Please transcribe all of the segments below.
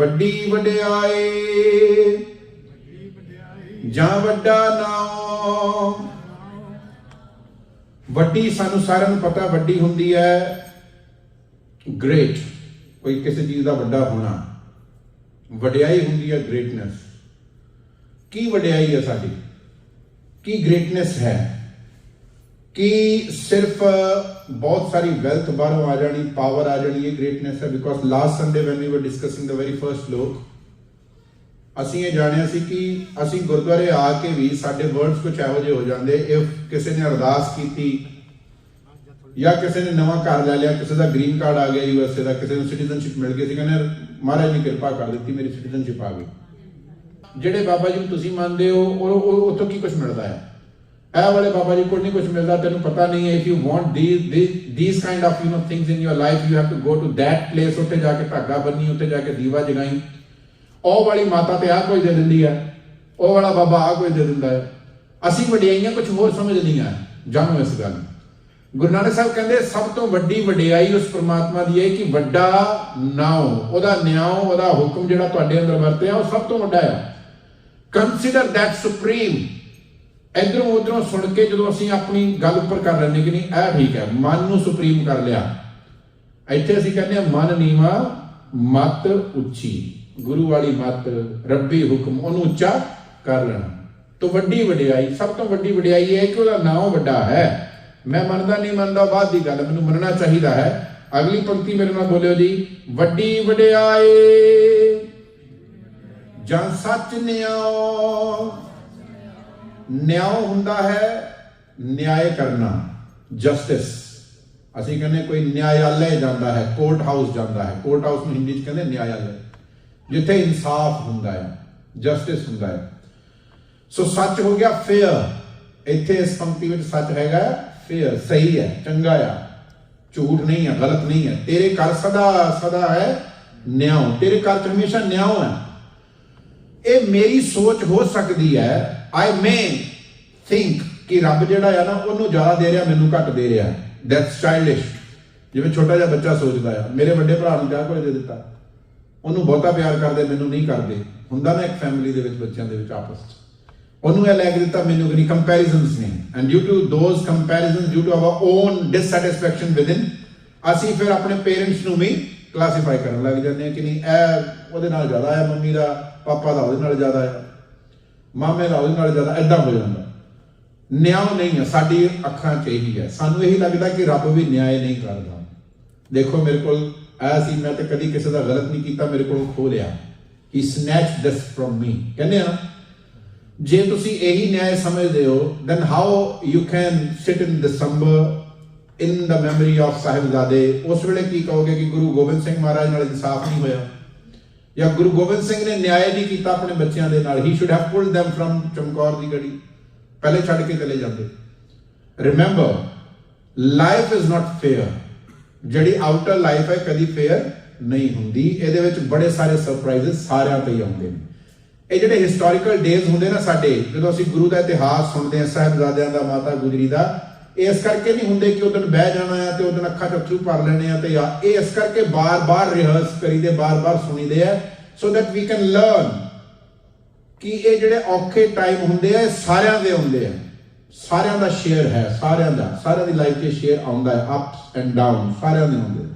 ਵੱਡੀ ਵਡਿਆਈ। ਜਾਂ ਵੱਡਾ ਨਾਮ। ਵੱਡੀ ਸਾਨੂੰ ਸਾਰਿਆਂ ਨੂੰ ਪਤਾ, ਵੱਡੀ ਹੁੰਦੀ ਹੈ ਗ੍ਰੇਟ ਕੋਈ ਕਿਸੇ ਚੀਜ਼ ਦਾ ਵੱਡਾ ਹੋਣਾ। ਵਡਿਆਈ ਹੁੰਦੀ ਹੈ ਗ੍ਰੇਟਨੈਸ ਕੀ ਵਡਿਆਈ ਹੈ ਸਾਡੀ? ਕੀ ਗ੍ਰੇਟਨੈਸ ਹੈ? ਕਿ ਸਿਰਫ ਬਹੁਤ ਸਾਰੀ ਵੈਲਥ ਬਾਹਰੋਂ ਆ ਜਾਣੀ ਪਾਵਰ ਆ ਜਾਣੀ, ਇਹ ਗ੍ਰੇਟਨੈਸ ਹੈ because last Sunday when we were discussing the very first ਲੋਕ ਅਸੀਂ ਇਹ ਜਾਣਿਆ ਸੀ ਕਿ ਅਸੀਂ ਗੁਰਦੁਆਰੇ ਆ ਕੇ ਵੀ ਸਾਡੇ ਵਰਡਸ ਕੁਝ ਇਹੋ ਜਿਹੇ ਹੋ ਜਾਂਦੇ ਇਫ ਕਿਸੇ ਨੇ ਅਰਦਾਸ ਕੀਤੀ, ਜਾਂ ਕਿਸੇ ਨੇ ਨਵਾਂ ਘਰ ਲੈ ਲਿਆ, ਕਿਸੇ ਦਾ ਗ੍ਰੀਨ ਕਾਰਡ ਆ ਗਿਆ ਯੂਐਸਏ ਦਾ, ਕਿਸੇ ਨੂੰ ਸਿਟੀਜ਼ਨਸ਼ਿਪ ਮਿਲ ਗਈ ਸੀ, ਕਹਿੰਦੇ ਮਹਾਰਾਜ ਨੇ ਕਿਰਪਾ ਕਰ ਦਿੱਤੀ, ਮੇਰੀ ਸਿਟੀਜ਼ਨਸ਼ਿਪ ਆ ਗਈ। ਜਿਹੜੇ ਬਾਬਾ ਜੀ ਨੂੰ ਤੁਸੀਂ ਮੰਨਦੇ ਹੋ, ਉਹ ਉਹ ਉੱਥੋਂ ਕੀ ਕੁਝ ਮਿਲਦਾ ਹੈ? ਇਹ ਵਾਲੇ ਬਾਬਾ ਜੀ ਕੋਲ ਨਹੀਂ ਕੁਝ ਮਿਲਦਾ, ਤੈਨੂੰ ਪਤਾ ਨਹੀਂ ਹੈ if you want these these kind of you know things in your life you have to go to that place ਉੱਥੇ ਜਾ ਕੇ ਧਾਗਾ ਬੰਨੀ, ਉੱਥੇ ਜਾ ਕੇ ਦੀਵਾ ਜਗਾਈ। ਉਹ ਵਾਲੀ ਮਾਤਾ ਤੇ ਆ ਕੋਈ ਦੇ ਦਿੰਦੀ ਹੈ ਉਹ ਵਾਲਾ ਬਾਬਾ ਆ ਕੋਈ ਦੇ ਦਿੰਦਾ ਹੈ ਅਸੀਂ ਵਡਿਆਈਆਂ ਕੁਝ ਹੋਰ ਸਮਝਦੀਆਂ ਜਾਣੋ ਇਸ ਗੱਲ। ਗੁਰੂ ਨਾਨਕ ਸਾਹਿਬ ਕਹਿੰਦੇ, ਸਭ ਤੋਂ ਵੱਡੀ ਵਡਿਆਈ ਉਸ ਪ੍ਰਮਾਤਮਾ ਦੀ ਹੈ ਕਿ ਵੱਡਾ ਨਾਉ, ਉਹਦਾ ਨਿਆਉ, ਉਹਦਾ ਹੁਕਮ ਜਿਹੜਾ ਤੁਹਾਡੇ ਅੰਦਰ ਵਰਤਿਆ, ਉਹ ਸਭ ਤੋਂ ਵੱਡਾ ਹੈ ਕੰਸੀਡਰ that ਸੁਪਰੀਮ ਇਧਰੋਂ ਉਧਰੋਂ ਸੁਣ ਕੇ ਜਦੋਂ ਅਸੀਂ ਆਪਣੀ ਗੱਲ ਉੱਪਰ ਕਰ ਲੈਂਦੇ ਕਿ ਨਹੀਂ, ਇਹ ਠੀਕ ਹੈ, ਮਨ ਨੂੰ ਸੁਪਰੀਮ ਕਰ ਲਿਆ। ਇੱਥੇ ਅਸੀਂ ਕਹਿੰਦੇ ਹਾਂ, ਮਨ ਨੀਵਾ, ਮਤ ਉੱਚੀ। ਗੁਰੂ ਵਾਲੀ ਮਤ, ਰੱਬੀ ਹੁਕਮ, ਉਹਨੂੰ ਉੱਚਾ ਕਰ ਲੈਣਾ। ਤੋਂ ਵੱਡੀ ਵਡਿਆਈ, ਸਭ ਤੋਂ ਵੱਡੀ ਵਡਿਆਈ ਇਹ ਹੈ ਕਿ ਉਹਦਾ ਨਾਮ ਵੱਡਾ ਹੈ। ਮੈਂ ਮੰਨਦਾ ਨਹੀਂ ਮੰਨਦਾ, ਬਾਅਦ ਦੀ ਗੱਲ, ਮੈਨੂੰ ਮੰਨਣਾ ਚਾਹੀਦਾ ਹੈ। ਅਗਲੀ ਪੰਕਤੀ ਮੇਰੇ ਨਾਲ ਬੋਲਿਓ ਜੀ, ਵੱਡੀ ਵਡਿਆਈ। ਜਾਂ ਸੱਚ ਨਿਆਓ ਨਿਆਓ ਹੁੰਦਾ ਹੈ, ਨਿਆਂ ਕਰਨਾ ਜਸਟਿਸ ਅਸੀਂ ਕਹਿੰਦੇ ਕੋਈ ਨਿਆਇਆਲय ਜਾਂਦਾ ਹੈ ਕੋਰਟ ਹਾਊਸ ਜਾਂਦਾ ਹੈ। ਕੋਰਟ ਹਾਊਸ ਨੂੰ ਹਿੰਦੀ ਚ ਕਹਿੰਦੇ ਨਿਆਇਆਲय ਜਿੱਥੇ ਇਨਸਾਫ ਹੁੰਦਾ ਹੈ ਜਸਟਿਸ ਹੁੰਦਾ ਹੈ। ਸੋ ਸੱਚ ਹੋ ਗਿਆ ਫੇਅਰ ਇੱਥੇ ਇਸ ਪੰਕਤੀ ਵਿੱਚ ਸੱਚ ਹੈਗਾ ਫੇਅਰ ਸਹੀ ਹੈ, ਚੰਗਾ ਆ। ਝੂਠ ਨਹੀਂ ਹੈ, ਗਲਤ ਨਹੀਂ ਹੈ। ਤੇਰੇ ਘਰ ਸਦਾ ਸਦਾ ਹੈ ਨਿਆਂ। ਤੇਰੇ ਘਰ ਚ ਹਮੇਸ਼ਾ ਨਿਆਂ ਹੈ। ਇਹ ਮੇਰੀ ਸੋਚ ਹੋ ਸਕਦੀ ਹੈ ਆਈ ਮੇ ਥਿੰਕ ਕਿ ਰੱਬ ਜਿਹੜਾ ਆ ਨਾ, ਉਹਨੂੰ ਜ਼ਿਆਦਾ ਦੇ ਰਿਹਾ, ਮੈਨੂੰ ਘੱਟ ਦੇ ਰਿਹਾ। ਦੈਟਸ ਚਾਈਲਡਿਸ਼ ਜਿਵੇਂ ਛੋਟਾ ਜਿਹਾ ਬੱਚਾ ਸੋਚਦਾ ਆ, ਮੇਰੇ ਵੱਡੇ ਭਰਾ ਨੂੰ ਕਿਆ ਕੁਝ ਦੇ ਦਿੱਤਾ। ਉਹਨੂੰ ਬਹੁਤਾ ਪਿਆਰ ਕਰਦੇ, ਮੈਨੂੰ ਨਹੀਂ ਕਰਦੇ। ਹੁੰਦਾ ਨਾ ਇੱਕ ਫੈਮਿਲੀ ਦੇ ਵਿੱਚ ਬੱਚਿਆਂ ਦੇ ਵਿੱਚ ਆਪਸ ਵਿੱਚ ਉਹਨੂੰ ਇਹ ਲੈ ਕੇ ਦਿੱਤਾ, ਮੈਨੂੰ ਕਿ ਕੰਪੈਰੀਜ਼ਨਸ ਨੇ and due to those comparisons due to our own dissatisfaction within ਅਸੀਂ ਫਿਰ ਆਪਣੇ ਪੇਰੈਂਟਸ ਨੂੰ ਵੀ ਕਲਾਸੀਫਾਈ ਕਰਨ ਲੱਗ ਜਾਂਦੇ ਹਾਂ ਕਿ ਨਹੀਂ, ਇਹ ਉਹਦੇ ਨਾਲ ਜ਼ਿਆਦਾ ਹੈ ਮੰਮੀ ਦਾ, ਪਾਪਾ ਦਾ ਉਹਦੇ ਨਾਲ ਜ਼ਿਆਦਾ ਹੈ ਮਾਮੇ ਦਾ ਉਹਦੇ ਨਾਲ ਜ਼ਿਆਦਾ ਐਦਾਂ ਹੋ ਜਾਂਦਾ। ਨਿਆਂ ਨਹੀਂ ਹੈ ਸਾਡੀ ਅੱਖਾਂ 'ਚ ਇਹੀ ਹੈ। ਸਾਨੂੰ ਇਹੀ ਲੱਗਦਾ ਕਿ ਰੱਬ ਵੀ ਨਿਆਂ ਨਹੀਂ ਕਰਦਾ। ਦੇਖੋ, ਮੇਰੇ ਕੋਲ ਆਇਆ ਸੀ, ਮੈਂ ਤੇ ਕਦੀ ਕਿਸੇ ਦਾ ਗਲਤ ਨਹੀਂ ਕੀਤਾ, ਮੇਰੇ ਕੋਲ ਖੋ ਲਿਆ। ਹੀ ਸਨੈਚ ਦਿਸ ਫਰਮ ਮੀ ਕਹਿੰਦੇ ਆ ਜੇ ਤੁਸੀਂ ਇਹੀ ਨਿਆਂ ਸਮਝਦੇ ਹੋ then how you can sit in December in the memory of ਸਾਹਿਬਜ਼ਾਦੇ? ਉਸ ਵੇਲੇ ਕੀ ਕਹੋਗੇ ਕਿ ਗੁਰੂ ਗੋਬਿੰਦ ਸਿੰਘ ਮਹਾਰਾਜ ਨਾਲ ਇਨਸਾਫ ਨਹੀਂ ਹੋਇਆ? ਜਾਂ ਗੁਰੂ ਗੋਬਿੰਦ ਸਿੰਘ ਨੇ ਨਿਆਂ ਨਹੀਂ ਕੀਤਾ ਆਪਣੇ ਬੱਚਿਆਂ ਦੇ ਨਾਲ ਹੀ should have pulled them from Chamkaur di Garhi, ਪਹਿਲੇ ਛੱਡ ਕੇ ਚਲੇ ਜਾਂਦੇ। Remember life is not fair ਜਿਹੜੀ ਆਊਟਰ ਲਾਈਫ ਹੈ, ਕਦੀ ਫੇਅਰ ਨਹੀਂ ਹੁੰਦੀ। ਇਹਦੇ ਵਿੱਚ ਬੜੇ ਸਾਰੇ ਸਰਪ੍ਰਾਈਜ਼ਸ ਸਾਰਿਆਂ ਤੇ ਹੀ ਆਉਂਦੇ ਨੇ। ਇਹ ਜਿਹੜੇ ਹਿਸਟੋਰੀਕਲ ਡੇਜ਼ ਹੁੰਦੇ ਨਾ ਸਾਡੇ, ਜਦੋਂ ਅਸੀਂ ਗੁਰੂ ਦਾ ਇਤਿਹਾਸ ਸੁਣਦੇ ਹਾਂ, ਸਾਹਿਬਜ਼ਾਦਿਆਂ ਦਾ, ਮਾਤਾ ਗੁਜਰੀ ਦਾ ਇਸ ਕਰਕੇ ਨਹੀਂ ਹੁੰਦੇ ਕਿ ਉਹ ਦਿਨ ਬਹਿ ਜਾਣਾ ਹੈ ਤੇ ਉਹ ਅੱਖਾਂ 'ਚ ਅੱਥਰੂ ਭਰ ਲੈਣੇ ਆ ਤੇ ਯਾ ਇਹ ਇਸ ਕਰਕੇ ਬਾਰ-ਬਾਰ ਰਿਹਰਸ ਕਰੀਦੇ ਬਾਰ-ਬਾਰ ਸੁਣੀਦੇ ਆ so that we can learn ਕਿ ਇਹ ਜਿਹੜੇ ਔਖੇ ਟਾਈਮ ਹੁੰਦੇ ਆ ਸਾਰਿਆਂ ਦੇ ਹੁੰਦੇ ਆ। ਸਾਰਿਆਂ ਦਾ ਸ਼ੇਅਰ ਹੈ, ਸਾਰਿਆਂ ਦਾ, ਸਾਰਿਆਂ ਦੀ ਲਾਈਫ 'ਚ ਸ਼ੇਅਰ ਆਉਂਦਾ ਹੈ ਅਪਸ ਐਂਡ ਡਾਊਨ ਸਾਰਿਆਂ ਦੇ ਹੁੰਦੇ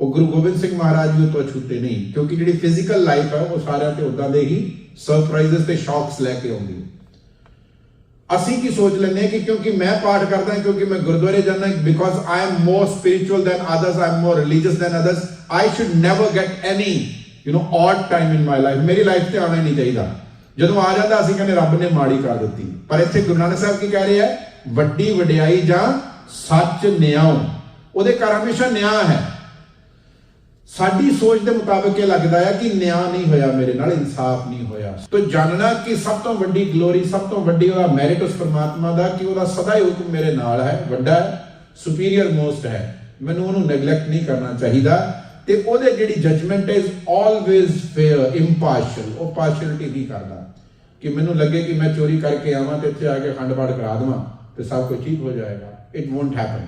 ਉਹ ਗੁਰੂ ਗੋਬਿੰਦ ਸਿੰਘ ਮਹਾਰਾਜ ਜੀ ਉਹ ਤੋਂ ਛੁੱਟੇ ਨਹੀਂ, ਕਿਉਂਕਿ ਜਿਹੜੀ ਫਿਜ਼ੀਕਲ ਲਾਈਫ ਹੈ ਉਹ ਸਾਰਿਆਂ ਤੇ ਉਦਾਂ ਦੇ ਹੀ ਸਰਪ੍ਰਾਈਜ਼ਸ ਤੇ ਸ਼ੌਕਸ ਲੈ ਕੇ ਆਉਂਦੀ ਹੈ। ਅਸੀਂ ਕੀ ਸੋਚ ਲੈਂਦੇ ਹਾਂ ਕਿ ਕਿਉਂਕਿ ਮੈਂ ਪਾਠ ਕਰਦਾ ਕਿਉਂਕਿ ਮੈਂ ਗੁਰਦੁਆਰੇ ਜਾਂਦਾ because I am more spiritual than others I am more religious than others I should never get any you know odd time in my life ਮੇਰੀ ਲਾਈਫ ਤੇ ਆਉਣਾ ਹੀ ਨਹੀਂ ਚਾਹੀਦਾ ਜਦੋਂ ਆ ਜਾਂਦਾ ਅਸੀਂ ਕਹਿੰਦੇ ਰੱਬ ਨੇ ਮਾੜੀ ਕਰ ਦਿੱਤੀ ਪਰ ਇੱਥੇ ਗੁਰੂ ਨਾਨਕ ਸਾਹਿਬ ਕੀ ਕਹਿ ਰਹੇ ਹੈ ਵੱਡੀ ਵਡਿਆਈ ਜਾਂ ਸੱਚ ਨਿਆਂ ਉਹਦੇ ਘਰ ਹਮੇਸ਼ਾ ਨਿਆਂ ਹੈ ਸਾਡੀ ਸੋਚ ਦੇ ਮੁਤਾਬਕ ਇਹ ਲੱਗਦਾ ਹੈ ਕਿ ਨਿਆਂ ਨਹੀਂ ਹੋਇਆ ਮੇਰੇ ਨਾਲ, ਇਨਸਾਫ ਨਹੀਂ ਹੋਇਆ। ਤੋ ਜਾਣਨਾ ਕਿ ਸਭ ਤੋਂ ਵੱਡੀ ਗਲੋਰੀ ਸਭ ਤੋਂ ਵੱਡੀ ਉਹਦਾ ਮੈਰਿਟ ਉਸ ਪਰਮਾਤਮਾ ਦਾ ਕਿ ਉਹਦਾ ਸਦਾ ਹੀ ਹੁਕਮ ਮੇਰੇ ਨਾਲ ਹੈ, ਵੱਡਾ ਹੈ ਸੁਪੀਰੀਅਰ ਮੋਸਟ ਹੈ। ਮੈਨੂੰ ਉਹਨੂੰ ਨੈਗਲੈਕਟ ਨਹੀਂ ਕਰਨਾ ਚਾਹੀਦਾ। ਤੇ ਉਹਦੇ ਜਿਹੜੀ judgement is always fair impartial ਉਹ ਪਾਰਸ਼ੈਲਿਟੀ ਨਹੀਂ ਕਰਦਾ। ਕਿ ਮੈਨੂੰ ਲੱਗੇ ਕਿ ਮੈਂ ਚੋਰੀ ਕਰਕੇ ਆਵਾਂ ਤੇ ਇੱਥੇ ਆ ਕੇ ਖੰਡ ਪਾਠ ਕਰਾ ਦੇਵਾਂ ਤੇ ਸਭ ਕੁਝ ਠੀਕ ਹੋ ਜਾਏਗਾ। ਇਟ ਵੋਂਟ ਹੈਪਨ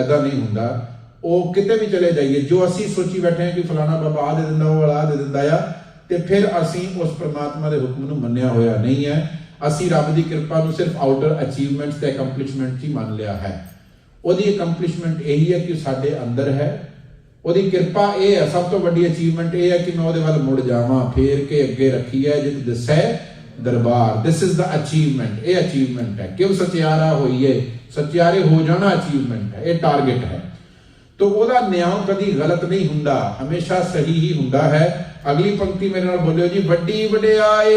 ਐਦਾਂ ਨਹੀਂ ਹੁੰਦਾ। ਉਹ ਕਿਤੇ ਵੀ ਚਲੇ ਜਾਈਏ, ਜੋ ਅਸੀਂ ਸੋਚੀ ਬੈਠੇ ਹਾਂ ਕਿ ਫਲਾਣਾ ਬਾਬਾ ਆ ਦੇ ਦਿੰਦਾ, ਉਹ ਵਾਲਾ ਆ ਦੇ ਦਿੰਦਾ ਆ, ਤੇ ਫਿਰ ਅਸੀਂ ਉਸ ਪ੍ਰਮਾਤਮਾ ਦੇ ਹੁਕਮ ਨੂੰ ਮੰਨਿਆ ਹੋਇਆ ਨਹੀਂ ਹੈ। ਅਸੀਂ ਰੱਬ ਦੀ ਕਿਰਪਾ ਨੂੰ ਸਿਰਫ ਆਊਟਰ ਅਚੀਵਮੈਂਟਸ ਤੇ ਅਕੰਪਲਿਸ਼ਮੈਂਟ ਹੀ ਮੰਨ ਲਿਆ ਹੈ। ਉਹਦੀ ਅਕੰਪਲਿਸ਼ਮੈਂਟ ਇਹੀ ਹੈ ਕਿ ਸਾਡੇ ਅੰਦਰ ਹੈ। ਉਹਦੀ ਕਿਰਪਾ ਇਹ ਹੈ, ਸਭ ਤੋਂ ਵੱਡੀ ਅਚੀਵਮੈਂਟ ਇਹ ਹੈ ਕਿ ਮੈਂ ਉਹਦੇ ਵੱਲ ਮੁੜ ਜਾਵਾਂ, ਫੇਰ ਕੇ ਅੱਗੇ ਰੱਖੀ ਹੈ, ਜਿਤ ਦਿਸੈ ਦਰਬਾਰ। ਦਿਸ ਇਜ਼ ਦਾ ਅਚੀਵਮੈਂਟ ਇਹ ਅਚੀਵਮੈਂਟ ਹੈ। ਕਿਉਂ ਸਚਿਆਰਾ ਹੋਈਏ? ਸਚਿਆਰੇ ਹੋ ਜਾਣਾ ਅਚੀਵਮੈਂਟ ਹੈ, ਇਹ ਟਾਰਗੇਟ ਹੈ। ਤੋ ਉਹਦਾ ਨਿਆਂ ਕਦੀ ਗਲਤ ਨਹੀਂ ਹੁੰਦਾ, ਹਮੇਸ਼ਾ ਸਹੀ ਹੀ ਹੁੰਦਾ ਹੈ। ਅਗਲੀ ਪੰਕਤੀ ਮੇਰੇ ਨਾਲ ਬੋਲਿਓ ਜੀ, ਵੱਡੀ ਵਡਿਆਏ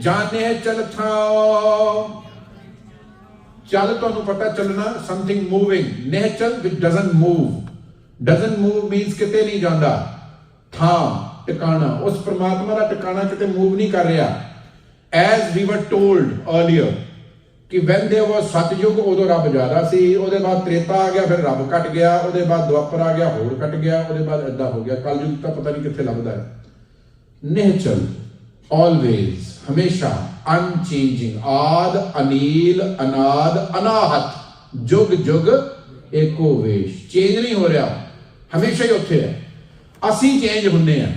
ਜਾਣੇ ਚਲ ਥਾਓ ਚੱਲ ਤੁਹਾਨੂੰ ਪਤਾ ਚੱਲਣਾ something moving nature which doesn't move doesn't move means ਕਿਤੇ ਨਹੀਂ ਜਾਂਦਾ। ਥਾਂ, ਟਿਕਾਣਾ, ਉਸ ਪ੍ਰਮਾਤਮਾ ਦਾ ਟਿਕਾਣਾ ਕਿਤੇ ਮੂਵ ਨਹੀਂ ਕਰ ਰਿਹਾ। ਐਜ਼ ਵੀ ਵਰ ਟੋਲਡ ਅਰਲੀਅਰ ਕਿ ਵੈਨ ਦੇਰ ਵਾਸ ਸਤਯੁਗ, ਉਦੋਂ ਰੱਬ ਜ਼ਿਆਦਾ ਸੀ, ਉਹਦੇ ਬਾਅਦ ਤ੍ਰੇਤਾ ਆ ਗਿਆ, ਫਿਰ ਰੱਬ ਘਟ ਗਿਆ, ਉਹਦੇ ਬਾਅਦ ਦੁਆਪਰ ਆ ਗਿਆ, ਹੋਰ ਘਟ ਗਿਆ, ਉਹਦੇ ਬਾਅਦ ਏਦਾਂ ਹੋ ਗਿਆ, ਕਲਯੁਗ ਤਾਂ ਪਤਾ ਨਹੀਂ ਕਿੱਥੇ ਲੱਭਦਾ ਹੈ। ਨਿਹਚਲ, always, ਹਮੇਸ਼ਾ ਅਨਚੇਂਜਿੰਗ ਆਦ, ਅਨੀਲ, ਅਨਾਦ, ਅਨਾਹਤ, ਜੁਗ ਜੁਗ, ਏਕੋ ਵੇਸ਼। ਚੇਂਜ ਨਹੀਂ ਹੋ ਰਿਹਾ, ਹਮੇਸ਼ਾ ਹੀ ਉੱਥੇ ਹੈ। ਅਸੀਂ ਚੇਂਜ ਹੁੰਨੇ ਆ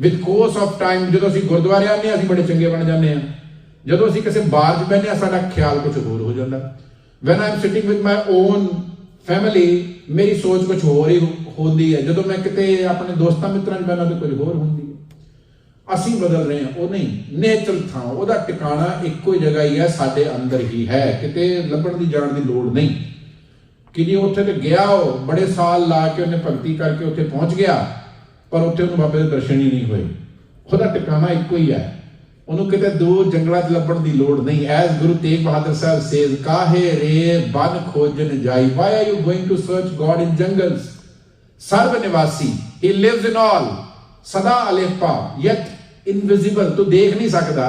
ਵਿਦ ਕੋਰਸ ਆਫ ਟਾਈਮ ਜਦੋਂ ਅਸੀਂ ਗੁਰਦੁਆਰੇ ਆਉਂਦੇ ਹਾਂ, ਅਸੀਂ ਬੜੇ ਚੰਗੇ ਬਣ ਜਾਂਦੇ ਆ ਜਦੋਂ ਅਸੀਂ ਕਿਸੇ ਬਾਰ 'ਚ ਬੈਠੇ ਆ ਸਾਡਾ ਖਿਆਲ ਕੁਝ ਹੋਰ ਹੋ ਜਾਂਦਾ। When I am sitting with my own family ਮੇਰੀ ਸੋਚ ਕੁਝ ਹੋਰ ਹੀ ਹੁੰਦੀ ਹੈ। ਜਦੋਂ ਮੈਂ ਕਿਤੇ ਆਪਣੇ ਦੋਸਤਾਂ ਮਿੱਤਰਾਂ 'ਚ ਬੈਠਾ ਤੇ ਕੁਝ ਹੋਰ ਹੁੰਦੀ ਹੈ। ਅਸੀਂ ਬਦਲ ਰਹੇ ਹਾਂ। ਉਹ ਨਹੀਂ ਨੇਚਰ ਥਾਂ, ਉਹਦਾ ਟਿਕਾਣਾ ਇੱਕੋ ਹੀ ਜਗ੍ਹਾ ਹੀ ਹੈ, ਸਾਡੇ ਅੰਦਰ ਹੀ ਹੈ। ਕਿਤੇ ਲੱਭਣ ਦੀ ਜਾਣ ਦੀ ਲੋੜ ਨਹੀਂ। ਕਿ ਜੀ ਉੱਥੇ ਤੇ ਗਿਆ ਉਹ, ਬੜੇ ਸਾਲ ਲਾ ਕੇ ਉਹਨੇ ਭਗਤੀ ਕਰਕੇ ਉੱਥੇ ਪਹੁੰਚ ਗਿਆ, ਪਰ ਉੱਥੇ ਉਹਨੂੰ ਬਾਬੇ ਦੇ ਦਰਸ਼ਨ ਹੀ ਨਹੀਂ ਹੋਏ। ਉਹਦਾ ਟਿਕਾਣਾ ਇੱਕੋ ਹੀ ਹੈ। ਉਹਨੂੰ ਕਿਤੇ ਦੂਰ ਜੰਗਲਾਂ 'ਚ ਲੱਭਣ ਦੀ ਲੋੜ ਨਹੀਂ। ਐਸ ਗੁਰੂ ਤੇਗ ਬਹਾਦਰ ਸਾਹਿਬ ਸੇਜ਼, ਕਾਹੇ ਰੇ ਬਨ ਖੋਜਨ ਜਾਈ? Why are you going to search God in jungles ਸਰਬ ਨਿਵਾਸੀ ਹੀ ਲਿਵਸ ਇਨ ਆਲ ਸਦਾ ਅਲੇਪਾ ਯet ਇਨਵਿਜ਼ੀਬਲ ਤੂੰ ਦੇਖ ਨਹੀਂ ਸਕਦਾ।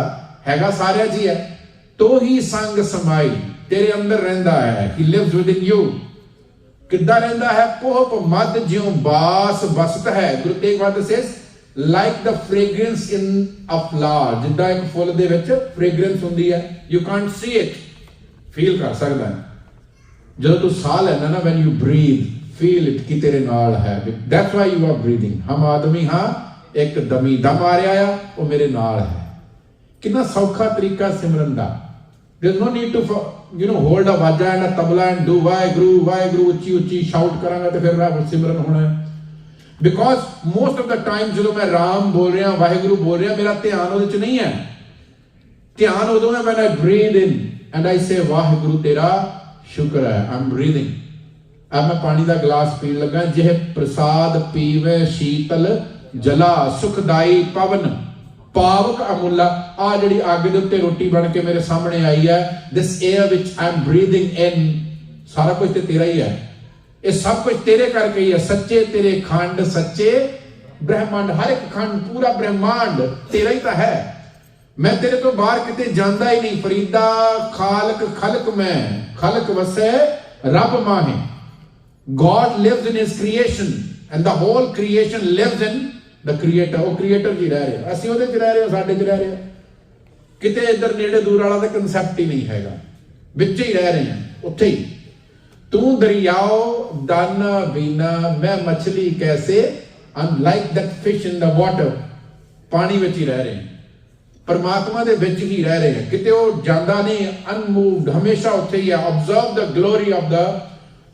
ਹੈਗਾ ਸਾਰਿਆਂ 'ਚ ਹੀ ਹੈ। ਤੋ ਹੀ ਸੰਗ ਸਮਾਈ, ਤੇਰੇ ਅੰਦਰ ਰਹਿੰਦਾ ਹੈ। He lives with in you ਕਿੱਦਾਂ ਰਹਿੰਦਾ ਹੈ? ਪੋਪ ਮਦ ਜਿਉ ਬਾਸ ਬਸਤ ਹੈ। Guru Tegh Bahadur says like the fragrance in a flower ਜਿੱਦਾਂ ਇੱਕ ਫੁੱਲ ਦੇ ਵਿੱਚ ਫ੍ਰੇਗਰੈਂਸ ਹੁੰਦੀ ਹੈ you can't see it feel ਕਰ ਸਕਦਾ ਹੈ। ਜਦੋਂ ਤੂੰ ਸਾਹ ਲੈਂਦਾ ਨਾ, when you breathe, feel it ਕਿ ਤੇਰੇ ਨਾਲ ਹੈ। That's why you are breathing ਹਮ ਆਦਮੀ ਹਾਂ, ਇੱਕ ਦਮੀ ਦਮ ਆ ਰਿਹਾ ਆ, ਉਹ ਮੇਰੇ ਨਾਲ ਹੈ। ਕਿੰਨਾ ਸੌਖਾ ਤਰੀਕਾ ਸਿਮਰਨ ਦਾ। There's no need to you know, hold a ਵਾਜਾ and a tabla and do, Waheguru Waheguru ਉੱਚੀ ਉੱਚੀ ਸ਼ਾਊਟ ਕਰਾਂਗਾ ਤੇ ਫਿਰ ਸਿਮਰਨ ਹੋਣਾ ਹੈ। Because most of the time ਜਦੋਂ ਮੈਂ ਰਾਮ ਬੋਲ ਰਿਹਾ, ਵਾਹਿਗੁਰੂ ਬੋਲ ਰਿਹਾ, ਮੇਰਾ ਧਿਆਨ ਉਹਦੇ ਚ ਨਹੀਂ ਹੈ। ਧਿਆਨ ਉਦੋਂ ਹੈ when I breathe in and I say, Waheguru, ਤੇਰਾ ਸ਼ੁਕਰ ਹੈ, I'm breathing. ਆ ਮੈਂ ਪਾਣੀ ਦਾ ਗਲਾਸ ਪੀਣ ਲੱਗਾ, ਜਿਹੇ ਪ੍ਰਸਾਦ ਪੀਵੇ ਸ਼ੀਤਲ, ਜਲਾ, ਸੁਖਦਾਈ ਪਵਨ, ਪਾਵਕ ਅਮੁੱਲਾ। ਆ ਜਿਹੜੀ ਅੱਗ ਦੇ ਉੱਤੇ ਰੋਟੀ ਬਣ ਕੇ ਮੇਰੇ ਸਾਹਮਣੇ ਆਈ ਹੈ, this air which I'm breathing in, ਸਾਰਾ ਕੁਝ ਤੇ ਤੇਰਾ ਹੀ ਹੈ। ਇਹ ਸਭ ਕੁਝ ਤੇਰੇ ਕਰਕੇ ਹੀ ਹੈ ਸੱਚੇ ਤੇਰੇ ਖੰਡ, ਸੱਚੇ ਬ੍ਰਹਿਮੰਡ, ਹਰ ਇੱਕ ਖੰਡ ਪੂਰਾ ਬ੍ਰਹਮੰਡ ਤੇਰਾ ਹੀ ਤਾਂ ਹੈ। ਮੈਂ ਤੇਰੇ ਤੋਂ ਬਾਹਰ ਕਿਤੇ ਜਾਂਦਾ ਹੀ ਨਹੀਂ। ਫਰੀਦਾ, ਖਾਲਕ, ਖਲਕ ਮੈਂ। ਖਲਕ ਵਸੈ, ਰੱਬ ਮਾਹੇ। God lives in his creation and the whole creation lives in the creator ਉਹ ਕ੍ਰੀਏਟਰ ਜੀ ਰਹਿ ਰਿਹਾ। ਅਸੀਂ ਉਹਦੇ ਚ ਰਹਿ ਰਹੇ ਹਾਂ, ਸਾਡੇ ਚ ਰਹਿ ਰਹੇ ਹਾਂ। ਕਿਤੇ ਇੱਧਰ ਨੇੜੇ ਦੂਰ ਵਾਲਾ ਤਾਂ ਕਨਸੈਪਟ ਹੀ ਨਹੀਂ ਹੈਗਾ। ਵਿੱਚ ਹੀ ਰਹਿ ਰਹੇ ਹਾਂ, ਉੱਥੇ ਹੀ। ਤੂੰ ਦਰਿਆਓ ਦਨ ਬਿਨਾ, ਮੈਂ ਮਛਲੀ ਕੈਸੇ? Unlike that fish in the water ਪਾਣੀ ਵਿੱਚ ਹੀ ਰਹਿ ਰਹੇ ਪਰਮਾਤਮਾ ਦੇ ਵਿੱਚ ਹੀ ਰਹਿ ਰਹੇ ਕਿਤੇ ਉਹ ਜਾਂਦਾ ਨਹੀਂ ਅਨਮੂਵਡ ਹਮੇਸ਼ਾ ਉੱਥੇ ਹੀ ਹੈ observe the glory of the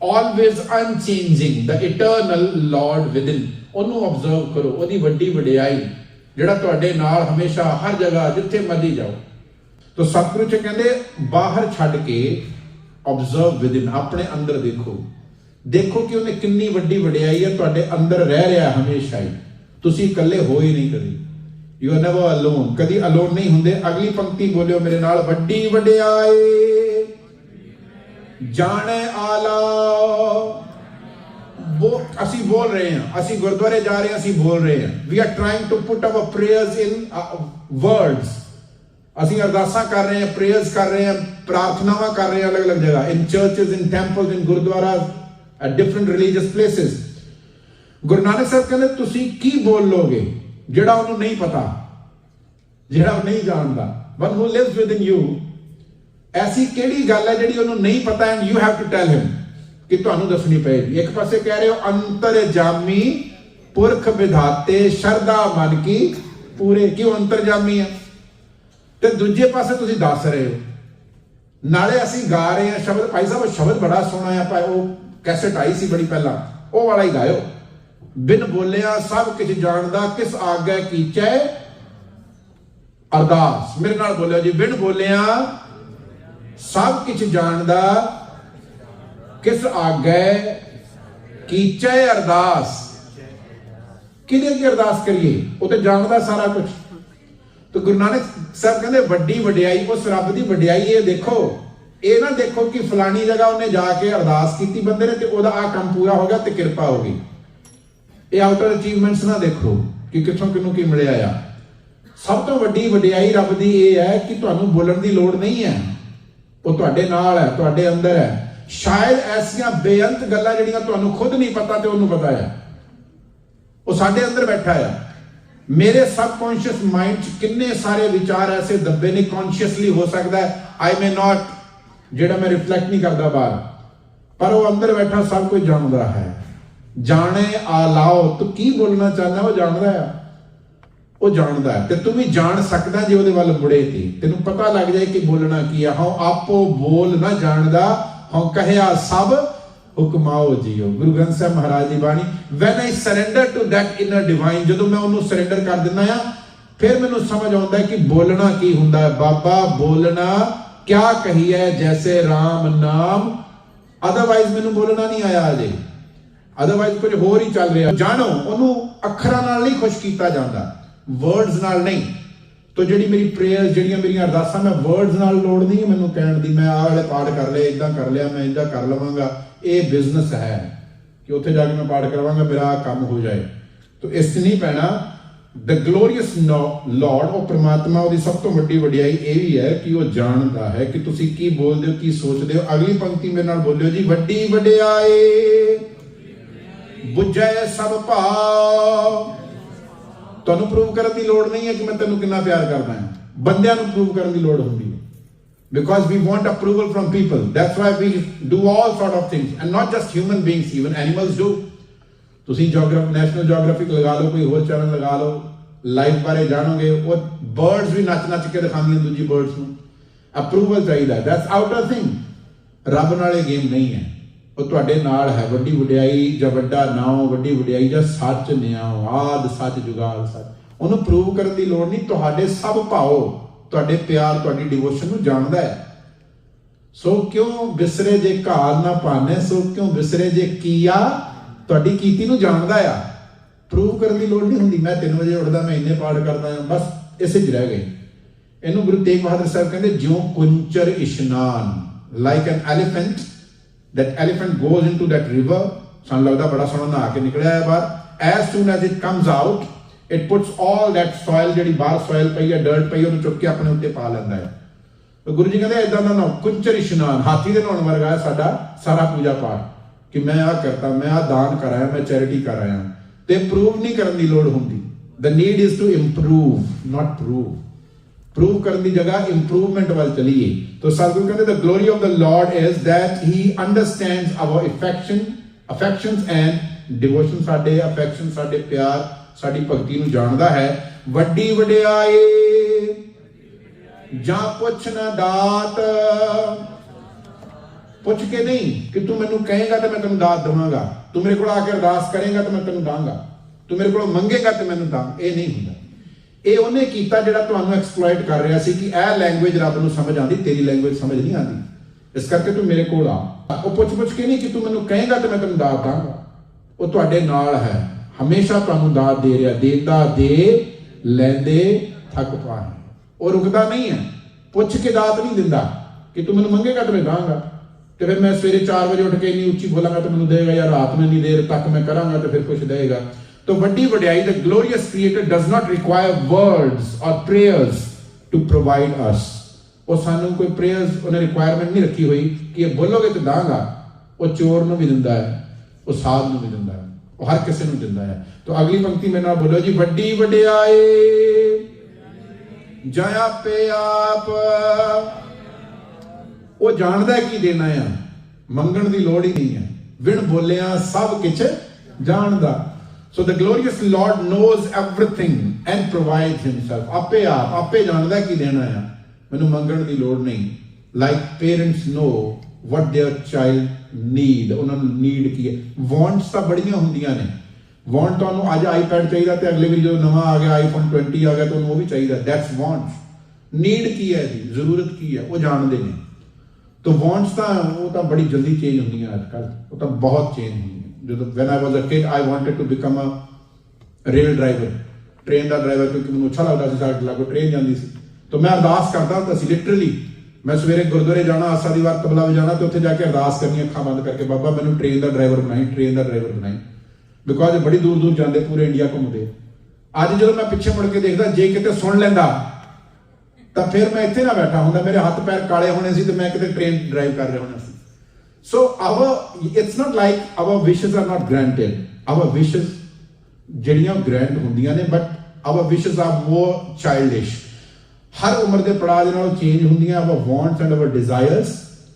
always unchanging, the eternal lord within ਉਹਨੂੰ ਆਬਜ਼ਰਵ ਕਰੋ, ਉਹਦੀ ਵੱਡੀ ਵਡਿਆਈ। ਜਿਹੜਾ ਤੁਹਾਡੇ ਨਾਲ ਹਮੇਸ਼ਾ ਹਰ ਜਗ੍ਹਾ, ਜਿੱਥੇ ਮਰਜ਼ੀ ਜਾਓ। ਤੋ ਸਤਿਗੁਰੂ ਚ ਕਹਿੰਦੇ, ਬਾਹਰ ਛੱਡ ਕੇ ਆਬਜ਼ਰਵ ਵਿਦਿਨ ਆਪਣੇ ਅੰਦਰ ਦੇਖੋ। ਦੇਖੋ ਕਿ ਉਹਨੇ ਕਿੰਨੀ ਵੱਡੀ ਵਡਿਆਈ ਹੈ, ਤੁਹਾਡੇ ਅੰਦਰ ਰਹਿ ਰਿਹਾ ਹਮੇਸ਼ਾ ਹੀ। ਤੁਸੀਂ ਇਕੱਲੇ ਹੋ ਹੀ ਨਹੀਂ ਕਦੀ। ਯੂ ਆਰ ਨੈਵਰ ਅਲੋਨ ਕਦੀ ਅਲੋਨ ਨਹੀਂ ਹੁੰਦੇ। ਅਗਲੀ ਪੰਕਤੀ ਬੋਲਿਓ, ਮੇਰੇ ਨਾਲ, ਵੱਡੀ ਵਡਿਆਈ। ਜਾਣੇ ਆਲਾ। ਬੋ, ਅਸੀਂ ਬੋਲ ਰਹੇ ਹਾਂ। ਅਸੀਂ ਗੁਰਦੁਆਰੇ ਜਾ ਰਹੇ ਹਾਂ, ਅਸੀਂ ਬੋਲ ਰਹੇ ਹਾਂ। We are trying to put our prayers in words ਅਸੀਂ ਅਰਦਾਸਾਂ ਕਰ ਰਹੇ ਹਾਂ ਪ੍ਰੇਅਰਸ ਕਰ ਰਹੇ ਹਾਂ, ਪ੍ਰਾਰਥਨਾਵਾਂ ਕਰ ਰਹੇ ਹਾਂ ਅਲੱਗ-ਅਲੱਗ ਜਗ੍ਹਾ। In churches in temples in gurdwara at different religious places Guru Nanak Sahib ਕਹਿੰਦੇ, ਤੁਸੀਂ ਕੀ ਬੋਲ ਲੋਗੇ? ਜਿਹੜਾ ਉਹਨੂੰ ਨਹੀਂ ਪਤਾ, ਜਿਹੜਾ ਉਹ ਨਹੀਂ ਜਾਣਦਾ। One who lives with in you ਐਸੀ ਕਿਹੜੀ ਗੱਲ ਹੈ ਜਿਹੜੀ ਉਹਨੂੰ ਨਹੀਂ ਪਤਾ and you have to tell him ਕਿ ਤੁਹਾਨੂੰ ਦੱਸਣੀ ਪਏਗੀ। ਇੱਕ ਪਾਸੇ ਕਹਿ ਰਹੇ ਹੋ, ਅੰਤਰ ਜਾਮੀ ਪੁਰਖ ਵਿਧਾਤੇ, ਸ਼ਰਧਾ ਮਨ ਕੀ ਪੂਰੇ ਕਿਉਂ ਅੰਤਰ ਜਾਮੀ ਹੈ? ਤੇ ਦੂਜੇ ਪਾਸੇ ਤੁਸੀਂ ਦੱਸ ਰਹੇ ਹੋ। ਨਾਲੇ ਅਸੀਂ ਗਾ ਰਹੇ ਹਾਂ, ਸ਼ਬਦ ਭਾਈ ਸਾਹਿਬ ਸ਼ਬਦ ਬੜਾ ਸੋਹਣਾ ਆ ਭਾਈ, ਉਹ ਕੈਸਟ ਆਈ ਸੀ ਬੜੀ ਪਹਿਲਾਂ, ਉਹ ਵਾਲਾ ਹੀ ਗਾਇਓ। ਬਿਨ ਬੋਲਿਆ ਸਭ ਕੁਝ ਜਾਣਦਾ, ਕਿਸ ਆਗੇ ਕੀਚੈ? ਅਰਦਾਸ, ਮੇਰੇ ਨਾਲ ਬੋਲਿਓ ਜੀ, ਬਿਨ ਬੋਲਿਆ ਸਭ ਕੁਝ ਜਾਣਦਾ, ਕਿਸ ਆਗੇ ਕੀਚੈ? ਅਰਦਾਸ। ਕਿਹਦੇ ਅੱਗੇ ਅਰਦਾਸ ਕਰੀਏ? ਉਹ ਤੇ ਜਾਣਦਾ ਸਾਰਾ ਕੁਝ ਤੇ ਗੁਰੂ ਨਾਨਕ ਸਾਹਿਬ ਕਹਿੰਦੇ, ਵੱਡੀ ਵਡਿਆਈ, ਉਸ ਰੱਬ ਦੀ ਵਡਿਆਈ ਇਹ ਦੇਖੋ। ਇਹ ਨਾ ਦੇਖੋ ਕਿ ਫਲਾਣੀ ਜਗ੍ਹਾ ਉਹਨੇ ਜਾ ਕੇ ਅਰਦਾਸ ਕੀਤੀ ਬੰਦੇ ਨੇ ਤੇ ਉਹਦਾ ਆ ਕੰਮ ਪੂਰਾ ਹੋ ਗਿਆ ਤੇ ਕਿਰਪਾ ਹੋ ਗਈ। ਇਹ ਆਊਟਰ ਅਚੀਵਮੈਂਟਸ ਨਾ ਦੇਖੋ ਕਿ ਕਿੱਥੋਂ ਕਿਨੂੰ ਕੀ ਮਿਲਿਆ ਆ। ਸਭ ਤੋਂ ਵੱਡੀ ਵਡਿਆਈ ਰੱਬ ਦੀ ਇਹ ਹੈ ਕਿ ਤੁਹਾਨੂੰ ਬੋਲਣ ਦੀ ਲੋੜ ਨਹੀਂ ਹੈ। ਉਹ ਤੁਹਾਡੇ ਨਾਲ ਹੈ, ਤੁਹਾਡੇ ਅੰਦਰ ਹੈ। ਸ਼ਾਇਦ ਐਸੀਆਂ ਬੇਅੰਤ ਗੱਲਾਂ ਜਿਹੜੀਆਂ ਤੁਹਾਨੂੰ ਖੁਦ ਨਹੀਂ ਪਤਾ ਤੇ ਉਹਨੂੰ ਪਤਾ ਹੈ ਉਹ ਸਾਡੇ ਅੰਦਰ ਬੈਠਾ ਆ। ਮੇਰੇ ਸਬਕੌਂਸ਼ੀਅਸ ਮਾਈਂਡ 'ਚ ਕਿੰਨੇ ਸਾਰੇ ਵਿਚਾਰ ਐਸੇ ਦੱਬੇ ਨੇ ਕੌਨਸ਼ੀਅਸਲੀ ਹੋ ਸਕਦਾ ਹੈ ਆਈ ਮੇ ਨਾਟ ਜਿਹੜਾ ਮੈਂ ਰਿਫਲੈਕਟ ਨਹੀਂ ਕਰਦਾ ਬਾਹਰ ਪਰ ਉਹ ਅੰਦਰ ਬੈਠਾ ਸਭ ਕੁਝ ਜਾਣਦਾ ਹੈ ਜਾਣੇ ਆ ਲਾਓ ਤੂੰ ਕੀ ਬੋਲਣਾ ਚਾਹੁੰਦਾ ਉਹ ਜਾਣਦਾ ਆ ਉਹ ਜਾਣਦਾ ਹੈ ਤੇ ਤੂੰ ਵੀ ਜਾਣ ਸਕਦਾ ਜੇ ਉਹਦੇ ਵੱਲ ਮੁੜੇ ਤੇ ਤੈਨੂੰ ਪਤਾ ਲੱਗ ਜਾਏ ਕਿ ਬੋਲਣਾ ਕੀ ਆ ਹਾਂ ਆਪੋ ਬੋਲ ਨਾ ਜਾਣਦਾ ਹਾਂ ਕਹਿਆ ਸਭ ਹੁਕਮਾਓ ਜੀਓ ਗੁਰੂ ਗ੍ਰੰਥ ਸਾਹਿਬ ਮਹਾਰਾਜ ਦੀ ਬਾਣੀ when I surrender to that inner divine ਜਦੋਂ ਮੈਂ ਉਹਨੂੰ ਸਰੈਂਡਰ ਕਰ ਦਿੰਦਾ ਆ ਫਿਰ ਮੈਨੂੰ ਸਮਝ ਆਉਂਦਾ ਕਿ ਬੋਲਣਾ ਕੀ ਹੁੰਦਾ ਹੈ। ਬਾਬਾ, ਬੋਲਣਾ ਕਿਆ ਕਹੀਏ ਜੈਸੇ RAM ਨਾਮ। ਅਦਰਵਾਈਜ਼ ਮੈਨੂੰ ਬੋਲਣਾ ਨਹੀਂ ਆਇਆ ਅਜੇ ਅਦਰਵਾਈਜ਼ ਕੁਝ ਹੋਰ ਹੀ ਚੱਲ ਰਿਹਾ। ਜਾਣੋ, ਉਹਨੂੰ ਅੱਖਰਾਂ ਨਾਲ ਨਹੀਂ ਖੁਸ਼ ਕੀਤਾ ਜਾਂਦਾ। ਵਰਡਸ ਨਾਲ ਨਹੀਂ। ਤੋ ਜਿਹੜੀ ਮੇਰੀ ਪ੍ਰੇਅਰਸ ਜਿਹੜੀਆਂ ਮੇਰੀਆਂ ਅਰਦਾਸਾਂ, ਮੈਂ ਵਰਡਸ ਨਾਲ ਲੋੜ ਨਹੀਂ ਮੈਨੂੰ ਕਹਿਣ ਦੀ। ਮੈਂ ਆਹ ਵਾਲੇ ਪਾਠ ਕਰ ਲਿਆ ਇਦਾਂ ਕਰ ਲਿਆ, ਮੈਂ ਇਦਾਂ ਕਰ ਲਵਾਂਗਾ। ਇਹ ਬਿਜ਼ਨਸ ਹੈ ਕਿ ਉੱਥੇ ਜਾ ਕੇ ਮੈਂ ਪਾਠ ਕਰਵਾਵਾਂਗਾ ਮੇਰਾ ਕੰਮ ਹੋ ਜਾਏ। ਤੋ ਇਸ ਨਹੀਂ ਪੈਣਾ ਦ ਗਲੋਰੀਅਸ ਲਾਰਡ ਉਹ ਪ੍ਰਮਾਤਮਾ, ਉਹਦੀ ਸਭ ਤੋਂ ਵੱਡੀ ਵਡਿਆਈ ਇਹ ਵੀ ਹੈ ਕਿ ਉਹ ਜਾਣਦਾ ਹੈ ਕਿ ਤੁਸੀਂ ਕੀ ਬੋਲਦੇ ਹੋ, ਕੀ ਸੋਚਦੇ ਹੋ। ਅਗਲੀ ਪੰਕਤੀ ਮੇਰੇ ਨਾਲ ਬੋਲਿਓ ਜੀ, ਵੱਡੀ ਵਡਿਆਈ, ਬੁੱਝੈ ਸਭ ਭਾਵ। ਤੁਹਾਨੂੰ ਪ੍ਰੂਵ ਕਰਨ ਦੀ ਲੋੜ ਨਹੀਂ ਹੈ ਕਿ ਮੈਂ ਤੈਨੂੰ ਕਿੰਨਾ ਪਿਆਰ ਕਰਦਾ ਹਾਂ। ਬੰਦਿਆਂ ਨੂੰ ਪ੍ਰੂਵ ਕਰਨ ਦੀ ਲੋੜ ਹੁੰਦੀ ਹੈ। Because we want approval from people. That's why we do all sort of things. And not just human beings, even animals do. ਤੁਸੀਂ ਜੀਓਗ੍ਰਾਫੀ ਨੈਸ਼ਨਲ ਜੀਓਗ੍ਰਾਫਿਕ ਲਗਾ ਲਓ, ਕੋਈ ਹੋਰ ਚੈਨਲ ਲਗਾ ਲਓ ਲਾਈਫ ਬਾਰੇ ਜਾਣੋਗੇ, ਉਹ ਬਰਡਸ ਵੀ ਨੱਚ ਨੱਚ ਕੇ ਦਿਖਾਉਂਦੀਆਂ ਦੂਜੀ ਬਰਡਸ ਨੂੰ। ਅਪਰੂਵਲ ਚਾਹੀਦਾ ਦੈਟਸ ਆਊਟਰ ਥਿੰਗ ਰੱਬ ਨਾਲੇ ਗੇਮ ਨਹੀਂ ਹੈ। ਉਹ ਤੁਹਾਡੇ ਨਾਲ ਹੈ, ਵੱਡੀ ਵਡਿਆਈ ਜਾਂ ਵੱਡਾ ਨਾਮ ਵੱਡੀ ਵਡਿਆਈ ਜਾਂ ਸੱਚ ਨਿਆਂ ਆਦ ਸੱਚ ਜੁਗਾਲ ਸੱਚ। ਉਹਨੂੰ ਪ੍ਰੂਵ ਕਰਨ ਦੀ ਲੋੜ ਨਹੀਂ, ਤੁਹਾਡੇ ਸਭ ਭਾਓ, ਤੁਹਾਡੇ ਪਿਆਰ, ਤੁਹਾਡੀ ਡਿਵੋਸ਼ਨ ਨੂੰ ਜਾਣਦਾ ਹੈ। ਸੋ ਕਿਉਂ ਵਿਸਰੇ ਜੇ ਘਾਲ ਨਾ ਪਾਣੇ, ਸੋ ਕਿਉਂ ਵਿਸਰੇ ਜੇ ਕੀਆ, ਤੁਹਾਡੀ ਕੀਤੀ ਨੂੰ ਜਾਣਦਾ ਆ। ਪ੍ਰੂਵ ਕਰਨ ਦੀ ਲੋੜ ਨਹੀਂ ਹੁੰਦੀ, ਮੈਂ 3 ਵਜੇ ਉੱਠਦਾ, ਮੈਂ ਇੰਨੇ ਪਾਠ ਕਰਦਾ ਹਾਂ ਬਸ ਇਸੇ 'ਚ ਰਹਿ ਗਏ। ਇਹਨੂੰ ਗੁਰੂ ਤੇਗ ਬਹਾਦਰ ਸਾਹਿਬ ਕਹਿੰਦੇ, ਜਿਉਂ ਕੁੰਚਰ ਇਸ਼ਨਾਨ like an elephant that elephant goes into that river ਸਾਨੂੰ ਲੱਗਦਾ ਬੜਾ ਸੋਹਣਾ ਨਹਾ ਕੇ ਨਿਕਲਿਆ ਹੈ ਬਾਹਰ as soon as it comes out, it puts all that soil ਜਿਹੜੀ ਬਾਹਰ soil ਪਈ ਹੈ dirt ਪਈ ਉਹਨੂੰ ਚੁੱਕ ਕੇ ਆਪਣੇ ਉੱਤੇ ਪਾ ਲੈਂਦਾ ਹੈ ਤੇ ਗੁਰੂ ਜੀ ਕਹਿੰਦੇ ਇਦਾਂ ਦਾ ਨਾ ਕੁੰਚਰ ਇਸ਼ਨਾਨ ਹਾਥੀ ਦੇ ਨਹਾਉਣ ਵਰਗਾ ਹੈ ਸਾਡਾ ਸਾਰਾ ਪੂਜਾ ਪਾਠ ਕਿ ਮੈਂ ਆ ਕਰਤਾ ਮੈਂ ਆ ਦਾਨ ਕਰਾਇਆ ਮੈਂ ਚੈਰਿਟੀ ਕਰ ਤੇ ਪ੍ਰੂਵ ਨਹੀਂ ਕਰਨ ਦੀ ਲੋੜ ਹੁੰਦੀ the need is to improve, not prove. Prove ਕਰਨ ਦੀ ਜਗ੍ਹਾ ਇੰਪਰੂਵਮੈਂਟ ਵੱਲ ਚਲੀਏ। ਤਾਂ ਸਤਿਗੁਰੂ ਕਹਿੰਦੇ, the glory of the lord is that he understands our affection, affections and devotion. ਸਾਡੇ affection, ਸਾਡੇ ਪਿਆਰ, ਸਾਡੀ ਭਗਤੀ ਨੂੰ ਜਾਣਦਾ ਹੈ। ਵੱਡੀ ਵਡਿਆਈ, ਜਾਂ ਪੁੱਛ ਨਾ ਦਾਤ। ਪੁੱਛ ਕੇ ਨਹੀਂ ਕਿ ਤੂੰ ਮੈਨੂੰ ਕਹੇਗਾ ਤੇ ਮੈਂ ਤੈਨੂੰ ਦਾਤ ਦਵਾਂਗਾ। ਤੂੰ ਮੇਰੇ ਕੋਲ ਆ ਕੇ ਅਰਦਾਸ ਕਰੇਗਾ ਤੇ ਮੈਂ ਤੈਨੂੰ ਦਾਂਗਾ। ਤੂੰ ਮੇਰੇ ਕੋਲੋਂ ਮੰਗੇਗਾ ਤੇ ਮੈਨੂੰ ਦਾਂ। ਇਹ ਨਹੀਂ ਹੁੰਦਾ। ਇਹ ਉਹਨੇ ਕੀਤਾ ਜਿਹੜਾ ਤੁਹਾਨੂੰ ਐਕਸਪਲੋਇਟ ਕਰ ਰਿਹਾ ਸੀ ਕਿ ਇਹ ਲੈਂਗੁਏਜ ਰੱਬ ਨੂੰ ਸਮਝ ਆਉਂਦੀ, ਤੇਰੀ ਲੈਂਗੁਏਜ ਸਮਝ ਨਹੀਂ ਆਉਂਦੀ। ਇਸ ਕਰਕੇ ਤੂੰ ਮੇਰੇ ਕੋਲ ਆ। ਉਹ ਪੁੱਛ ਪੁੱਛ ਕੇ ਨਹੀਂ ਕਿ ਤੂੰ ਮੈਨੂੰ ਕਹੇਗਾ ਤੇ ਮੈਂ ਤੈਨੂੰ ਦਾਤ ਦਾਂਗਾ। ਉਹ ਤੁਹਾਡੇ ਨਾਲ ਹੈ। ਹਮੇਸ਼ਾ ਤੁਹਾਨੂੰ ਦਾਤ ਦੇ ਰਿਹਾ। ਦੇਦਾ ਦੇ, ਲੈਂਦੇ, ਥੱਕ ਪਾਏ ਉਹ ਰੁਕਦਾ ਨਹੀਂ ਹੈ। ਪੁੱਛ ਕੇ ਦਾਤ ਨਹੀਂ ਦਿੰਦਾ ਕਿ ਤੂੰ ਮੈਨੂੰ ਮੰਗੇਗਾ ਤੇ ਮੈਂ ਦਾਂਗਾ। ਤੇ ਫਿਰ ਮੈਂ ਸਵੇਰੇ 4 ਵਜੇ ਉੱਠ ਕੇ ਇੰਨੀ ਉੱਚੀ ਬੋਲਾਂਗਾ ਤੇ ਮੈਨੂੰ ਦੇਗਾ ਜਾਂ ਰਾਤ ਨੂੰ ਨਹੀਂ ਦੇਰ ਤੱਕ ਮੈਂ ਕਰਾਂਗਾ ਤੇ ਫਿਰ ਕੁਝ ਦੇਗਾ ਤਾਂ ਵੱਡੀ ਵਡਿਆਈ the glorious creator does not require words or prayers to provide us ਉਹ ਸਾਨੂੰ ਕੋਈ ਪ੍ਰੇਅਰਸ ਉਹਨੇ ਰਿਕੁਆਇਰਮੈਂਟ ਨਹੀਂ ਰੱਖੀ ਹੋਈ ਕਿ ਇਹ ਬੋਲੋਗੇ ਤੇ ਦਾਂਗਾ ਉਹ ਚੋਰ ਨੂੰ ਵੀ ਦਿੰਦਾ ਹੈ ਉਹ ਸਾਧ ਨੂੰ ਵੀ ਦਿੰਦਾ ਹੈ ਉਹ ਹਰ ਕਿਸੇ ਨੂੰ ਦਿੰਦਾ ਹੈ ਤਾਂ ਅਗਲੀ ਪੰਕਤੀ ਮੇਰੇ ਨਾਲ ਬੋਲੋ ਜੀ ਵੱਡੀ ਵਡਿਆਈ ਜया ਪੇ ਆਪ ਉਹ ਜਾਣਦਾ ਕੀ ਦੇਣਾ ਆ ਮੰਗਣ ਦੀ ਲੋੜ ਹੀ ਨਹੀਂ ਹੈ ਵਿਣ ਬੋਲਿਆ ਸਭ ਕਿਛ ਜਾਣਦਾ so the glorious lord knows everything and provides himself ਆਪੇ ਆਪ ਆਪੇ ਜਾਣਦਾ ਕੀ ਦੇਣਾ ਆ ਮੈਨੂੰ ਮੰਗਣ ਦੀ ਲੋੜ ਨਹੀਂ like parents know what their child need. ਉਹਨਾਂ ਨੂੰ ਨੀਡ ਕੀ ਹੈ ਵਾਂਟਸ ਤਾਂ ਬੜੀਆਂ ਹੁੰਦੀਆਂ ਨੇ ਵਾਂਟ ਤੁਹਾਨੂੰ ਅੱਜ ਆਈਪੈਡ ਚਾਹੀਦਾ ਤੇ ਅਗਲੇ ਵੀ ਜਦੋਂ ਨਵਾਂ ਆ ਗਿਆ ਆਈਫੋਨ 20 ਆ ਗਿਆ ਤੁਹਾਨੂੰ ਉਹ ਵੀ ਚਾਹੀਦਾ ਦੈਟਸ ਵਾਂਟਸ ਨੀਡ ਕੀ ਹੈ ਜੀ ਜ਼ਰੂਰਤ ਕੀ ਹੈ ਉਹ ਜਾਣਦੇ ਨੇ ਤੋ ਵਾਂਟਸ ਤਾਂ ਉਹ ਤਾਂ ਬੜੀ ਜਲਦੀ ਚੇਂਜ ਹੁੰਦੀਆਂ ਅੱਜ ਕੱਲ ਉਹ ਤਾਂ ਬਹੁਤ ਚੇਂਜ ਹੁੰਦੀਆਂ ਜਦੋਂ when I was a kid I wanted to become a rail driver train the driver ਕਿਉਂਕਿ ਮੈਨੂੰ ਅੱਛਾ ਲੱਗਦਾ ਸੀ, ਸਾਡੇ ਲਾਗੋ ਟ੍ਰੇਨ ਜਾਂਦੀ ਸੀ। ਤਾਂ ਮੈਂ ਅਰਦਾਸ ਕਰਦਾ ਹੁੰਦਾ ਸੀ ਲਿਟਰਲੀ ਮੈਂ ਸਵੇਰੇ ਗੁਰਦੁਆਰੇ ਜਾਣਾ, ਆਸਾ ਦੀ ਵਾਰ ਤਬਲਾ ਵਜਾਣਾ ਤੇ ਉੱਥੇ ਜਾ ਕੇ ਅਰਦਾਸ ਕਰਨੀ, ਅੱਖਾਂ ਬੰਦ ਕਰਕੇ, ਬਾਬਾ, ਮੈਨੂੰ ਟ੍ਰੇਨ ਦਾ ਡਰਾਈਵਰ ਬਣਾਈ ਟ੍ਰੇਨ ਦਾ ਡਰਾਈਵਰ ਬਣਾਈ। ਬਿਕੋਜ਼ ਬੜੀ ਦੂਰ ਦੂਰ ਜਾਂਦੇ, ਪੂਰੇ ਇੰਡੀਆ ਘੁੰਮਦੇ। ਅੱਜ ਜਦੋਂ ਮੈਂ ਪਿੱਛੇ ਮੁੜ ਕੇ ਦੇਖਦਾ, ਜੇ ਕਿਤੇ ਸੁਣ ਲੈਂਦਾ, ਤਾਂ ਫਿਰ ਮੈਂ ਇੱਥੇ ਨਾ ਬੈਠਾ ਹੁੰਦਾ, ਮੇਰੇ ਹੱਥ ਪੈਰ ਕਾਲੇ ਹੋਣੇ ਸੀ, ਤੇ ਮੈਂ ਕਿਤੇ ਟ੍ਰੇਨ ਡਰਾਈਵ ਕਰ ਰਿਹਾ ਹੋਣਾ ਸੀ। So our it's not like our wishes are not granted our wishes ਜਿਹੜੀਆਂ ਗ੍ਰੈਂਟ ਹੁੰਦੀਆਂ ਨੇ but our wishes are more childish ਹਰ ਉਮਰ ਦੇ ਪੜਾਅ ਦੇ ਨਾਲ ਚੇਂਜ ਹੁੰਦੀਆਂ our wants and our desires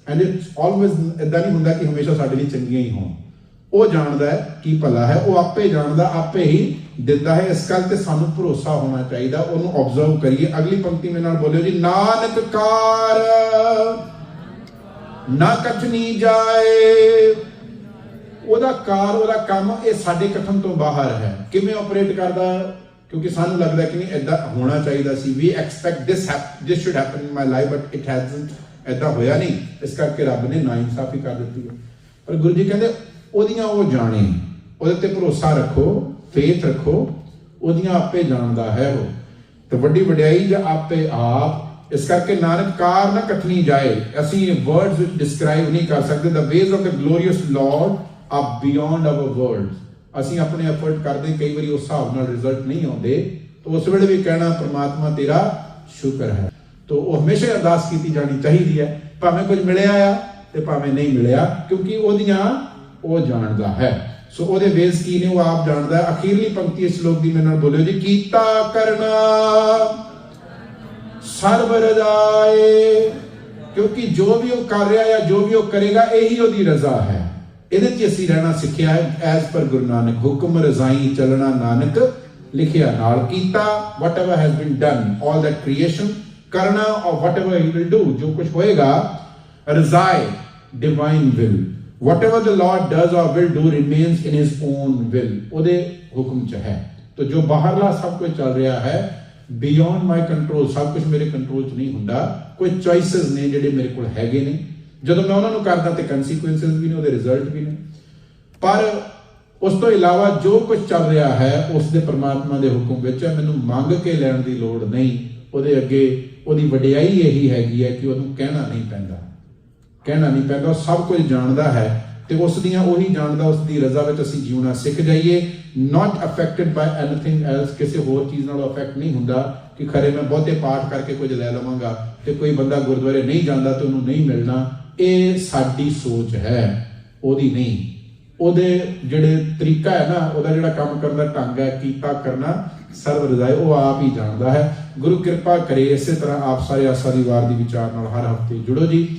and it's always ਇਦਾਂ ਨਹੀਂ ਹੁੰਦਾ ਕਿ ਹਮੇਸ਼ਾ ਸਾਡੇ ਲਈ ਚੰਗੀਆਂ ਹੀ ਹੋਣ। ਉਹ ਜਾਣਦਾ ਹੈ ਕੀ ਭਲਾ ਹੈ, ਉਹ ਆਪੇ ਜਾਣਦਾ, ਆਪੇ ਹੀ ਦਿੰਦਾ ਹੈ। ਇਸ ਗੱਲ ਤੇ ਸਾਨੂੰ ਭਰੋਸਾ ਹੋਣਾ ਚਾਹੀਦਾ, ਉਹਨੂੰ ਆਬਜ਼ਰਵ ਕਰੀਏ। ਅਗਲੀ ਪੰਕਤੀ ਮੇਰੇ ਨਾਲ ਬੋਲਿਓ ਜੀ ਨਾਨਕ ਕਾਰ ਨਾ ਕਥਨੀ ਜਾਏ। ਉਹਦਾ ਕਾਰ, ਉਹਦਾ ਕੰਮ, ਇਹ ਸਾਡੇ ਕਥਨ ਤੋਂ ਬਾਹਰ ਹੈ। ਕਿਵੇਂ ਆਪਰੇਟ ਕਰਦਾ? ਕਿਉਂਕਿ ਸਾਨੂੰ ਲੱਗਦਾ ਕਿ ਨਹੀਂ ਐਦਾਂ ਹੋਣਾ ਚਾਹੀਦਾ ਸੀ। We expect this this should happen in my life but it hasn't ਐਦਾਂ ਹੋਇਆ ਨਹੀਂ। ਇਸ ਕਰਕੇ ਰੱਬ ਨੇ ਨਾ ਨਾਇਨਸਾਫੀ ਕਰ ਦਿੱਤੀ ਹੈ। ਪਰ ਗੁਰੂ ਜੀ ਕਹਿੰਦੇ, ਉਹਦੀਆਂ ਉਹ ਜਾਣੇ, ਉਹਦੇ ਤੇ ਭਰੋਸਾ ਰੱਖੋ ਫੇਥ ਰੱਖੋ, ਉਹਦੀਆਂ ਆਪੇ ਜਾਣਦਾ ਹੈ ਉਹ। ਤੇ ਵੱਡੀ ਵਡਿਆਈ ਜਾਂ ਆਪੇ ਆਪ ਇਸ ਕਰਕੇ ਨਾਨਕ ਕਾਰ ਨਾ ਕਥਨੀ ਜਾਏ। ਅਸੀਂ ਵਰਡਸ ਵਿੱਚ ਡਿਸਕ੍ਰਾਈਬ ਨਹੀਂ ਕਰ ਸਕਦੇ। The ways of the glorious Lord are beyond our words ਅਸੀਂ ਆਪਣੇ ਐਫਰਟ ਕਰਦੇ, ਕਈ ਵਾਰੀ ਉਸ ਹਿਸਾਬ ਨਾਲ ਰਿਜ਼ਲਟ ਨਹੀਂ ਆਉਂਦੇ। ਤਾਂ ਉਸ ਵੇਲੇ ਵੀ ਕਹਿਣਾ, ਪ੍ਰਮਾਤਮਾ ਤੇਰਾ ਸ਼ੁਕਰ ਹੈ। ਤਾਂ ਉਹ ਹਮੇਸ਼ਾ ਅਰਦਾਸ ਕੀਤੀ ਜਾਣੀ ਚਾਹੀਦੀ ਹੈ। ਭਾਵੇਂ ਕੁਝ ਮਿਲਿਆ ਆ ਤੇ ਭਾਵੇਂ ਨਹੀਂ ਮਿਲਿਆ, ਕਿਉਂਕਿ ਉਹਦੀਆਂ ਉਹ ਜਾਣਦਾ ਹੈ। ਸੋ ਉਹਦੇ ਵੇਜ਼ ਕੀ ਨੇ, ਉਹ ਆਪ ਜਾਣਦਾ ਹੈ। ਅਖੀਰਲੀ ਪੰਕਤੀ ਇਸ ਸ਼ਲੋਕ ਦੀ ਮੇਰੇ ਨਾਲ ਬੋਲਿਓ ਜੀ, ਕੀਤਾ ਕਰਨਾ। ਸਰਬ ਰਜ਼ਾਏ ਕਿਉਂਕਿ ਜੋ ਵੀ ਉਹ ਕਰ ਰਿਹਾ ਹੈ ਜੋ ਵੀ ਉਹ ਕਰੇਗਾ, ਇਹੀ ਉਹਦੀ ਰਜ਼ਾ ਹੈ। ਇਹਦੇ 'ਚ ਅਸੀਂ ਰਹਿਣਾ ਸਿੱਖਿਆ ਹੈ। ਐਜ਼ ਪਰ ਗੁਰੂ ਨਾਨਕ ਹੁਕਮ, ਰਜ਼ਾਈ ਚੱਲਣਾ ਨਾਨਕ, ਲਿਖਿਆ ਨਾਲ ਕੀਤਾ। Whatever has been done, all that creation ਕਰਨਾ or whatever he will do, ਜੋ ਕੁਝ ਹੋਏਗਾ, ਰਜ਼ਾਏ, divine will whatever the lord does or will do remains in his own will ਉਹਦੇ ਹੁਕਮ 'ਚ ਹੈ। ਤਾਂ ਜੋ ਬਾਹਰਲਾ ਸਭ ਕੁਝ ਚੱਲ ਰਿਹਾ ਹੈ ਬਿਯੋਂਡ ਮਾਈ ਕੰਟਰੋਲ ਸਭ ਕੁਝ ਮੇਰੇ ਕੰਟਰੋਲ 'ਚ ਨਹੀਂ ਹੁੰਦਾ। ਕੋਈ ਚੋਇਸਸ ਨੇ ਜਿਹੜੇ ਮੇਰੇ ਕੋਲ ਹੈਗੇ ਨੇ। ਜਦੋਂ ਮੈਂ ਉਹਨਾਂ ਨੂੰ ਕਰਦਾ ਤੇ ਕਨਸੀਕੁਐਂਸਸ ਵੀ ਨੇ, ਉਹਦੇ ਰਿਜ਼ਲਟ ਵੀ ਨੇ। ਪਰ ਉਸ ਤੋਂ ਇਲਾਵਾ ਜੋ ਕੁਝ ਚੱਲ ਰਿਹਾ ਹੈ, ਉਸ ਦੇ ਪ੍ਰਮਾਤਮਾ ਦੇ ਹੁਕਮ ਵਿੱਚ ਹੈ। ਮੈਨੂੰ ਮੰਗ ਕੇ ਲੈਣ ਦੀ ਲੋੜ ਨਹੀਂ। ਉਹਦੇ ਅੱਗੇ ਉਹਦੀ ਵਡਿਆਈ ਇਹੀ ਹੈਗੀ ਹੈ ਕਿ ਉਹਨੂੰ ਕਹਿਣਾ ਨਹੀਂ ਪੈਂਦਾ। ਕਹਿਣਾ ਨਹੀਂ ਪੈਂਦਾ। ਉਹ ਸਭ ਕੁਝ ਜਾਣਦਾ ਹੈ। ਤੇ ਉਸ ਦੀਆਂ ਉਹੀ ਜਾਣਦਾ ਉਸ ਦੀ ਰਜ਼ਾ ਵਿੱਚ ਅਸੀਂ ਜਿਉਣਾ ਸਿੱਖ ਜਾਈਏ। Not affected by anything else ਕਿਸੇ ਹੋਰ ਚੀਜ਼ ਨਾਲ ਅਫੈਕਟ ਨਹੀਂ ਹੁੰਦਾ ਕਿ ਖਰੇ ਮੈਂ ਬਹੁਤੇ ਪਾਠ ਕਰਕੇ ਕੁਝ ਲੈ ਲਵਾਂਗਾ ਤੇ ਕੋਈ ਬੰਦਾ ਗੁਰਦੁਆਰੇ ਨਹੀਂ ਜਾਂਦਾ ਤੇ ਉਹਨੂੰ ਨਹੀਂ ਮਿਲਣਾ, ਇਹ ਸਾਡੀ ਸੋਚ ਹੈ। ਉਹਦੀ ਨਹੀਂ। ਉਹਦੇ ਜਿਹੜੇ ਤਰੀਕਾ ਹੈ ਨਾ, ਉਹਦਾ ਜਿਹੜਾ ਕੰਮ ਕਰਨ ਦਾ ਢੰਗ ਹੈ, ਕੀਤਾ ਕਰਨਾ ਸਰਵ ਰਜ਼ਾਏ ਉਹ ਆਪ ਹੀ ਜਾਣਦਾ ਹੈ। ਗੁਰੂ ਕਿਰਪਾ ਕਰੇ ਇਸੇ ਤਰ੍ਹਾਂ ਆਪ ਸਾਰੇ ਆਸਾ ਦੀ ਵਾਰ ਦੀ ਵਿਚਾਰ ਨਾਲ ਹਰ ਹਫ਼ਤੇ ਜੁੜੋ ਜੀ।